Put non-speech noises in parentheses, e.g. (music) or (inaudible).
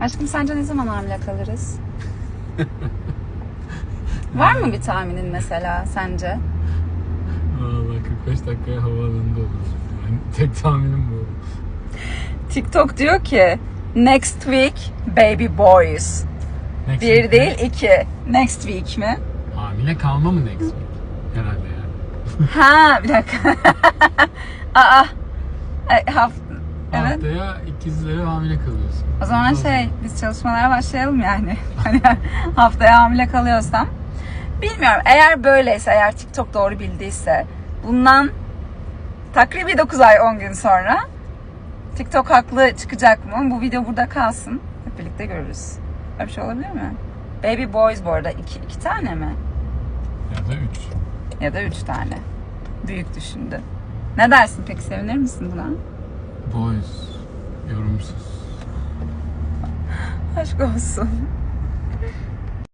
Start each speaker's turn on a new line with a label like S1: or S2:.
S1: Aşkım sence ne zaman hamile kalırız? Var mı bir tahminin mesela sence?
S2: Valla 45 dakikaya havaalanında oluruz. Yani tek tahminim bu.
S1: TikTok diyor ki next week baby boys.
S2: Next
S1: Bir
S2: week
S1: değil
S2: mi?
S1: iki. Next week mi?
S2: Hamile kalma mı next week? Herhalde yani.
S1: Ha bir dakika. (laughs) Aa. Ay, haf- evet.
S2: Haftaya ikizleri hamile kalıyorsun.
S1: O zaman
S2: Ondan
S1: şey biz çalışmalara başlayalım yani. (laughs) Hani haftaya hamile kalıyorsam. Bilmiyorum eğer böyleyse eğer TikTok doğru bildiyse bundan takribi 9 ay 10 gün sonra TikTok haklı çıkacak mı? Bu video burada kalsın. Hep birlikte görürüz. Öyle bir şey olabilir mi? Baby boys bu arada iki, iki tane mi?
S2: Ya da 3.
S1: Ya da üç tane. Büyük düşündü. Ne dersin peki sevinir misin buna?
S2: Boys. Yorumsuz.
S1: Aşk olsun.